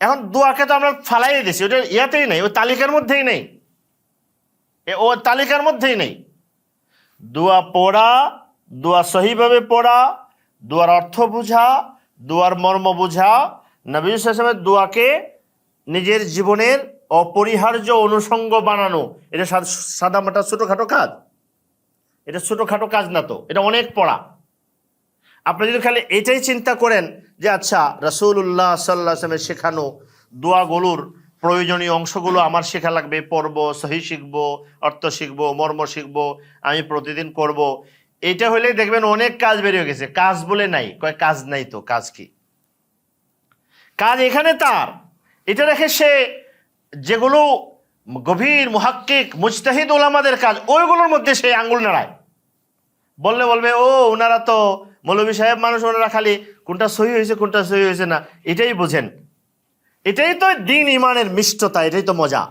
এখন দোয়াকে তো আমরা ফালাই দিছি ওটা ইয়াতেই নেই, ওই তালিকার মধ্যেই নেই। ও তালিকার মধ্যেই নেই। দোয়া পড়া, দোয়া সহিভাবে পড়া, দোয়ার অর্থ বোঝা, দোয়ার মর্ম বোঝা, নবী সালামের দোয়াকে নিজের জীবনের অপরিহার্য অনুষঙ্গ বানানো, এটা সাদা সাদামাটা ছোটোখাটো কাজ। এটা ছোটোখাটো কাজ না তো, এটা অনেক পড়া। আপনি যদি খালি এটাই চিন্তা করেন যে আচ্ছা রসুল্লাহ সাল্লাহ আসলামের শেখানো দোয়াগুলোর প্রয়োজনীয় অংশগুলো আমার শেখা লাগবে, পড়ব, সহি শিখব, অর্থ শিখব, মর্ম শিখব, আমি প্রতিদিন করব। এটা হলেই দেখবেন অনেক কাজ বেরিয়ে গেছে। কাজ বলে নাই। কয় কাজ নাই তো? কাজ কি? কাজ এখানে তার। এটা রেখে সে যেগুলো গভীর, মহাক্কিক, মুজতাহিদ ওলামাদের কাজ, ওইগুলোর মধ্যে সে আঙ্গুল নাড়ায়। বললে বলবে, ও ওনারা তো মৌলভী সাহেব মানুষ ওনারা খালি কোনটা সহি হয়েছে, কোনটা সহি হয়েছে না, এটাই বোঝেন। এটাই তো দিন ইমানের মিষ্টতা, এটাই তো মজা।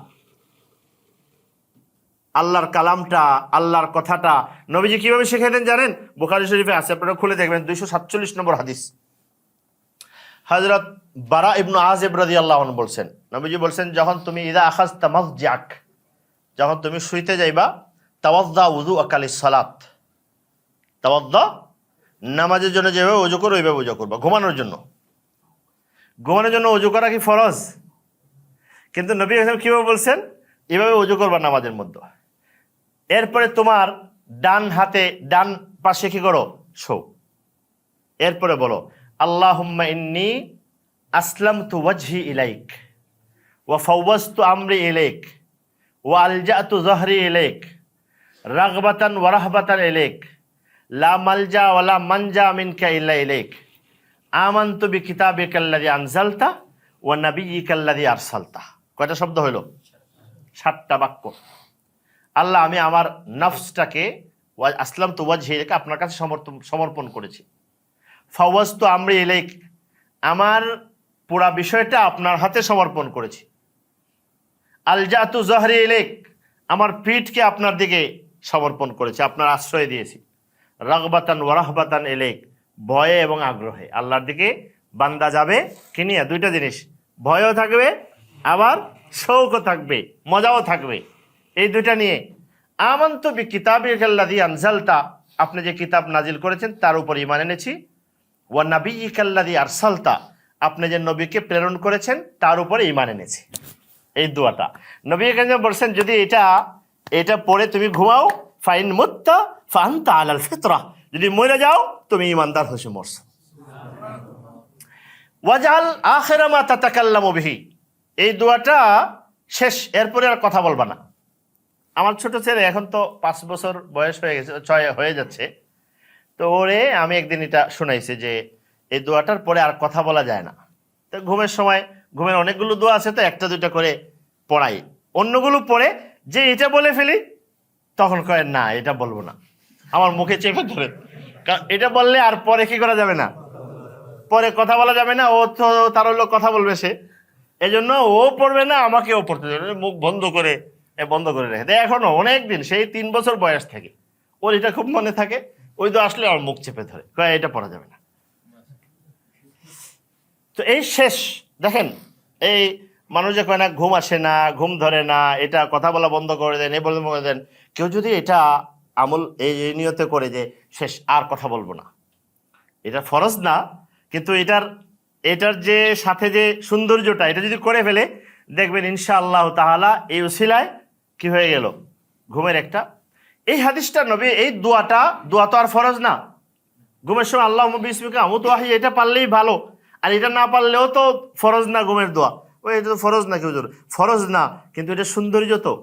আল্লাহর কালামটা, আল্লাহর কথাটা, নবীজি কীভাবে শিখাইতেন জানেন? বুখারি শরীফে আছে, আপনারা খুলে দেখবেন, দুইশো সাতচল্লিশ নম্বর হাদিস। হজরত বারা ইবনু আজেব রাদি আল্লাহ বলছেন, নবীজি বলছেন, যখন তুমি ইদা আখাজ তামাজ জাক যখন তুমি শুইতে যাইবা, তাওয়াদ্দা উজু আকালি সালাত তাওয়াদ্দা নামাজের জন্য যেভাবে উজু করো, ওইভাবে উজু করবা, ঘুমানোর জন্য। ঘুমানোর জন্য উজু করা কি ফরজ? কিন্তু নবী আসলাম কীভাবে বলছেন? এভাবে উজু করবা নামাজের মধ্যে। এরপরে তোমার ডান হাতে, ডান পাশে কি করো? শো। এরপরে বলো, আল্লাহুম্মা ইন্নি আসলাম তু ওয়াজহি ইলাইক ওয়া তু আমরি ইলাইক ওয়া আলজাতু জহরি ইলাইক রাগবাতান ওয়া রাহবাতান ইলাইক লা মিনকা ইল্লা কয়টা শব্দ হইল? সাতটা বাক্য। আল্লাহ, আমি আমার নফসটাকে আসলাম তো ইলাইকা আপনার কাছে সমর্থন, সমর্পণ করেছি। ফাওয়াজ তো আমরি ইলাইক। আমার পুরা বিষয়টা আপনার হাতে সমর্পণ করেছি। আলজাতু জহরি ইলেক আমার পিঠকে আপনার দিকে সমর্পণ করেছে, আপনার আশ্রয় দিয়েছি। রগবাতান ওয়ারাহবাতান এলেক ভয়ে এবং আগ্রহে। আল্লাহর দিকে বান্দা যাবে কি নিয়ে? দুইটা জিনিস। ভয়ও থাকবে, আবার শৌকও থাকবে, মজাও থাকবে। এই দুইটা নিয়ে। আমন্ত বি কিতাবি কাল্লাদি আনজালতা। আপনি যে কিতাব নাজিল করেছেন, তার উপর ইমান এনেছি। ওয়া নাবি কাল্লাদি আরসালতা। আপনি যে নবীকে প্রেরণ করেছেন, তার উপরে ইমান এনেছি। এই দোয়াটা। নবী বলছেন, যদি এটা এটা পড়ে তুমি ঘুমাও ফাইন মুত্তা ফান্তা আলাল ফিতরা। যদি মরে যাও, তুমি ইমানদার হয়েছে মরছো। ওয়াজাল আখেরামা তাতাকাল্লাম বিহি। এই দোয়াটা শেষ, এরপরে আর কথা বলবা না। আমার ছোট ছেলে এখন তো পাঁচ বছর বয়স হয়ে গেছে, ছয় হয়ে যাচ্ছে। তো ওরে আমি একদিন এটা শোনাইছি যে এই দোয়াটার পরে আর কথা বলা যায় না। তো ঘুমের সময়, ঘুমের অনেকগুলো দোয়া আছে তো, একটা দুইটা করে পড়াই। অন্যগুলো পড়ে, যে এটা বলে ফেলি তখন কয়, না, এটা বলব না। আমার মুখে চেপে ধরে। এটা বললে আর পরে কি করা যাবে না? পরে কথা বলা যাবে না, ও তো তার হলো কথা বলবে সে। এই জন্য ও পড়বে না, আমাকেও পড়তে দেবে মুখ বন্ধ করে, এ বন্ধ করে রেখে দেয় এখনও অনেক দিন, সেই তিন বছর বয়স থেকে। ওর এটা খুব মনে থাকে। ওই তো আসলে আমার মুখ চেপে ধরে। কয়, এটা পড়া যাবে না। তো এই শেষ। দেখেন, এই মানুষ কয় না, ঘুম আসে না, ঘুম ধরে না, এটা কথা বলা বন্ধ করে দেন এই বন্ধ করে দেন। কেউ যদি এটা আমল এই নিয়তে করে যে, শেষ, আর কথা বলব না। এটা ফরজ না, কিন্তু এটার এটার যে সাথে যে সৌন্দর্যটা, এটা যদি করে ফেলে, দেখবেন ইনশা আল্লাহ তাহলা এই উসিলায় কি হয়ে গেল? ঘুমের একটা। এই হাদিসটা নবী, এই দোয়াটা, দোয়া তো আর ফরজ না। ঘুমের সময় আল্লাহ বিসমিকা আমু তো এটা পারলেই ভালো। আর এটা না পারলেও তো ফরজ না ঘুমের দোয়া। এটা তো ফরজ না কেউ জোর ফরজ না, কিন্তু এটা সৌন্দর্য তো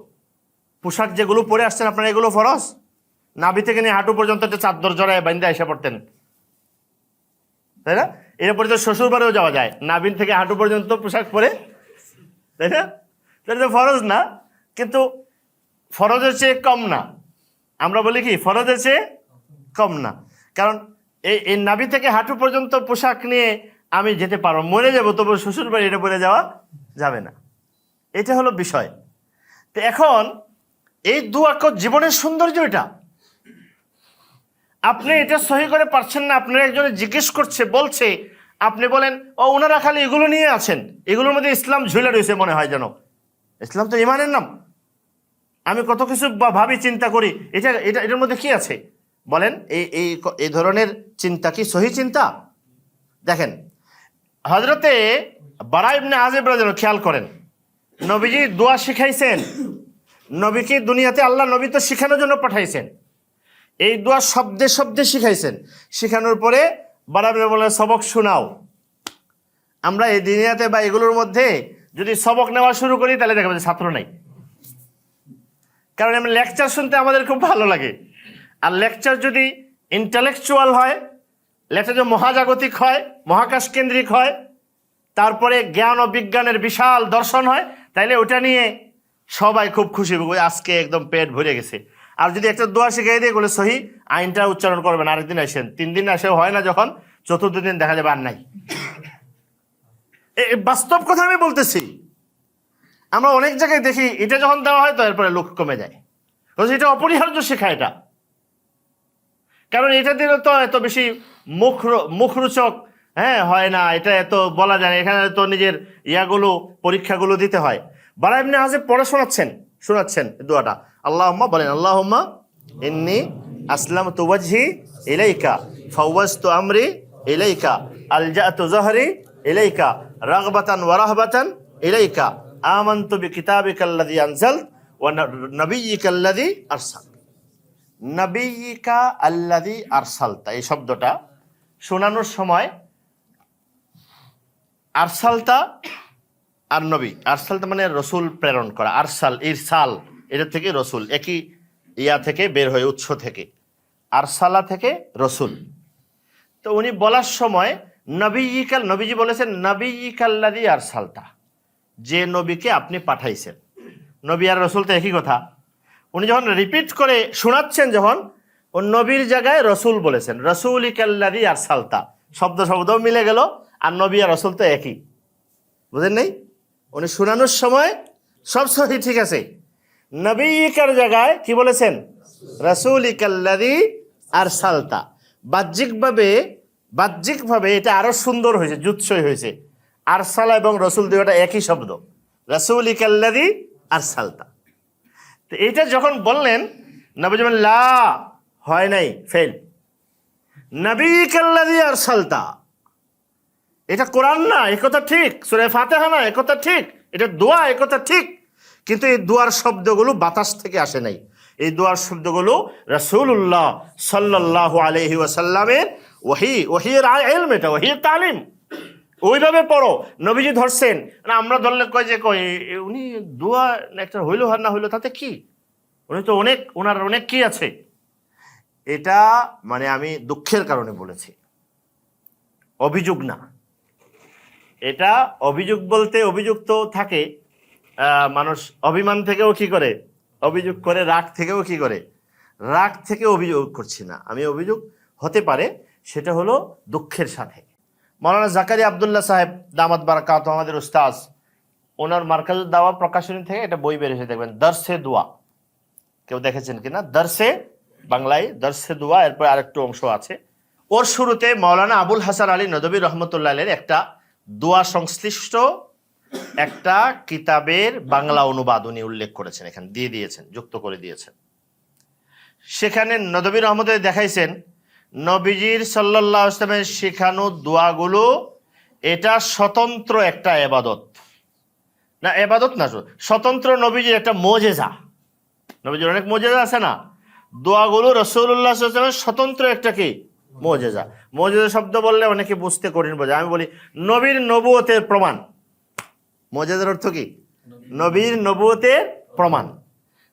পোশাক যেগুলো পরে আসছেন আপনারা, এগুলো ফরজ? নাভি থেকে নিয়ে হাঁটু পর্যন্ত একটা চাদর জড়ায় বাইন্দা এসে পড়তেন। তাই না? এরপরে তো শ্বশুর বাড়িও যাওয়া যায়। নাভিন থেকে হাঁটু পর্যন্ত পোশাক পরে। তাই না? তাহলে তো ফরজ না, কিন্তু ফরজের চেয়ে কম না। আমরা বলি কি, ফরজের চেয়ে কম না। কারণ এই এই নাভি থেকে হাঁটু পর্যন্ত পোশাক নিয়ে আমি যেতে পারব, মরে যাব, তবু শ্বশুর বাড়ি এটা পরে যাওয়া যাবে না। এটা হলো বিষয়। তো এখন এই দু একর জীবনের সৌন্দর্য এটা। আপনি এটা সহি করে পারছেন না, আপনার একজনে জিজ্ঞেস করছে, বলছে, আপনি বলেন, ও ওনারা খালি এগুলো নিয়ে আছেন। এগুলোর মধ্যে ইসলাম ঝুলে রয়েছে মনে হয় যেন। ইসলাম তো ইমানের নাম। আমি কত কিছু ভাবি, চিন্তা করি। এটা এটা, এটার মধ্যে কি আছে? বলেন এই এই ধরনের চিন্তা কি সহি চিন্তা? দেখেন হজরতে বারাইবনে আজেব রাজন খেয়াল করেন। নবীজি দোয়া শিখাইছেন। নবীকে দুনিয়াতে আল্লাহ নবী তো শিখানোর জন্য পাঠাইছেন। এই দোয়া শব্দে শব্দে শিখাইছেন। শিখানোর পরে বারাইবনে বলে, সবক শোনাও। আমরা এই দুনিয়াতে বা এগুলোর মধ্যে যদি সবক নেওয়া শুরু করি, তাহলে দেখা যাবে ছাত্র নাই। কারণ এমনি লেকচার শুনতে আমাদের খুব ভালো লাগে। আর লেকচার যদি ইন্টালেকচুয়াল হয় যদি মহাজাগতিক হয় মহাকাশ কেন্দ্রিক হয়, তারপরে জ্ঞান ও বিজ্ঞানের বিশাল দর্শন হয়, তাইলে ওটা নিয়ে সবাই খুব খুশি আজকে একদম পেট ভরে গেছে। আর যদি একটা দোয়া শিখিয়ে দিয়ে, বলে সহি, আইনটা উচ্চারণ করবেন, আরেকদিন আসেন। তিন দিন আসেও হয় না যখন, চতুর্থ দিন দেখা যাবে আর নাই। বাস্তব কথা আমি বলতেছি। আমরা অনেক জায়গায় দেখি, এটা যখন দেওয়া হয়, তো এরপরে লোক কমে যায়। এটা অপরিহার্য শেখা এটা। কারণ এটা দিলে তো এত বেশি মুখ মুখরোচক হ্যাঁ হয় না, এটা এত বলা যায় না। এখানে তো নিজের ইয়াগুলো, পরীক্ষাগুলো দিতে হয়। বারা এমনি হাজে পড়ে শোনাচ্ছেন শোনাচ্ছেন দোয়াটা। আল্লাহম্মা বলেন, আল্লাহম্মা ইন্নি আসলাম তুওয়াজহি ইলাইকা, ফাওয়াজতু আমরি ইলাইকা, আলজাতু জহরি ইলাইকা, রাগবাতান ওয়া রাহবাতান ইলাইকা, আমানতু বিকিতাবিকাল্লাযী আনজাল ওয়া নবিয়্যিকাল্লাযী আরসাল। নবিয়িকা আল্লাদি আরসালতা, এই শব্দটা শোনানোর সময় আরসালতা আর নবী। আরসালতা মানে রসুল প্রেরণ করা। আরসাল, ইরসাল, এটা থেকে রসুল, একই ইয়া থেকে বের হয়ে উৎস থেকে। আরসালা থেকে রসুল। তো উনি বলার সময় নবীকাল নবীজি বলেছেন নবীকাল্লাদি আরসালতা, যে নবীকে আপনি পাঠাইছেন। নবী আর রসুল তো একই কথা। উনি যখন রিপিট করে শোনাচ্ছেন যখন, ও নবীর জায়গায় রসুল বলেছেন রসুল ইকাল্লাদি আর সালতা শব্দ শব্দও মিলে গেল, আর নবী আর রসুল তো একই। বুঝেন নাই? উনি শোনানোর সময় সব সহি ঠিক আছে। নবী ইকার জায়গায় কি বলেছেন? রসুল ইকাল্লাদি আর সালতা বাহ্যিকভাবে বাহ্যিকভাবে এটা আরও সুন্দর হয়েছে, জুৎসই হয়েছে। আরসালা এবং রসুল দুইটা একই শব্দ। রসুল ইকাল্লাদি আর সালতা তো এইটা যখন বললেন নবী যেমন লা, হয় নাই ফেল নবী কাল্লাদি আর সালতা এটা কোরআন না, এ কথা ঠিক। সুরে ফাতেহা না, এ কথা ঠিক। এটা দোয়া, এ কথা ঠিক। কিন্তু এই দোয়ার শব্দগুলো বাতাস থেকে আসে নাই। এই দোয়ার শব্দগুলো রসুল্লাহ সাল্লাহ আলহি ওয়াসাল্লামের ওহি, ওহির এলম এটা, ওহির তালিম। ওইভাবে পড়ো। নবীজি ধরছেন। না, আমরা ধরলে কয় যে কয় উনি দোয়া একটা হইল আর না হইল, তাতে কি? উনি তো অনেক, ওনার অনেক কি আছে? এটা মানে আমি দুঃখের কারণে বলেছি। অভিযোগ না। এটা অভিযোগ বলতে অভিযোগ তো থাকে। মানুষ অভিমান থেকেও কি করে? অভিযোগ করে, রাগ থেকেও কি করে? রাগ থেকে অভিযোগ করছি না। আমি অভিযোগ হতে পারে, সেটা হলো দুঃখের সাথে। মৌলানা জাকারি আবদুল্লাহ সাহেব দামাত বারাকাত আমাদের উস্তাজ ওনার মার্কাজুদ দাওয়া প্রকাশনী থেকে এটা বই বেরিয়েছে দেখবেন দর্শে দোয়া। কেউ দেখেছেন কিনা? দর্শে বাংলায় দর্শে দোয়া, এরপর আরেকটু অংশ আছে। ওর শুরুতে মৌলানা আবুল হাসান আলী নদবী রহমতুল্লাহ একটা দোয়া সংশ্লিষ্ট একটা কিতাবের বাংলা অনুবাদ উনি উল্লেখ করেছেন এখানে, দিয়ে দিয়েছেন, যুক্ত করে দিয়েছেন। সেখানে নদবী রহমতে দেখাইছেন নবীজির সাল্লাহ ইসলামের শেখানো দোয়াগুলো এটা স্বতন্ত্র একটা এবাদত। না এবাদত না স্বতন্ত্র নবীজির একটা মোজেজা। নবীজির অনেক মোজেজা আছে না? দোয়াগুলো রসৌল্লাহ স্বতন্ত্র একটা কি? মোজেজা। মোজেজা শব্দ বললে অনেকে বুঝতে কঠিন বোঝে। আমি বলি নবীর নবুয়তের প্রমাণ। মোজেজার অর্থ কি? নবীর নবুয়তের প্রমাণ।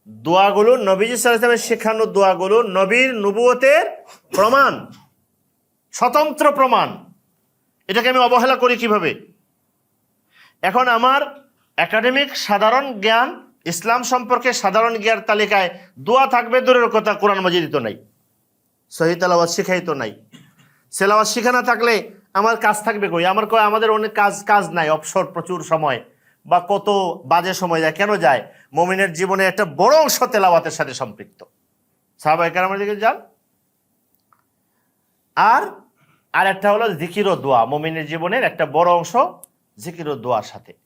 দোয়াগুলো নবীজি সাল্লামের শেখানো দোয়াগুলো নবীর নবুয়তের প্রমাণ, স্বতন্ত্র প্রমাণ। এটাকে আমি অবহেলা করি কীভাবে? এখন আমার একাডেমিক সাধারণ জ্ঞান, ইসলাম সম্পর্কে সাধারণ জ্ঞান তালিকায় দোয়া থাকবে দূরের কথা, কোরআন মজিদ তো নাই। সহি তেলাওয়াত শিখাই তো নাই। সেলাওয়াত শিখা না থাকলে আমার কাজ থাকবে কই? আমার কয়, আমাদের অনেক কাজ কাজ নাই, অবসর, প্রচুর সময়। বা কত বাজে সময় যায়, কেন যায়? মমিনের জীবনে একটা বড় অংশ তেলাওয়াতের সাথে সম্পৃক্ত। দিকে যান। আর আর একটা হলো জিকির ও দোয়া, মমিনের জীবনের একটা বড় অংশ জিকির ও দোয়ার সাথে।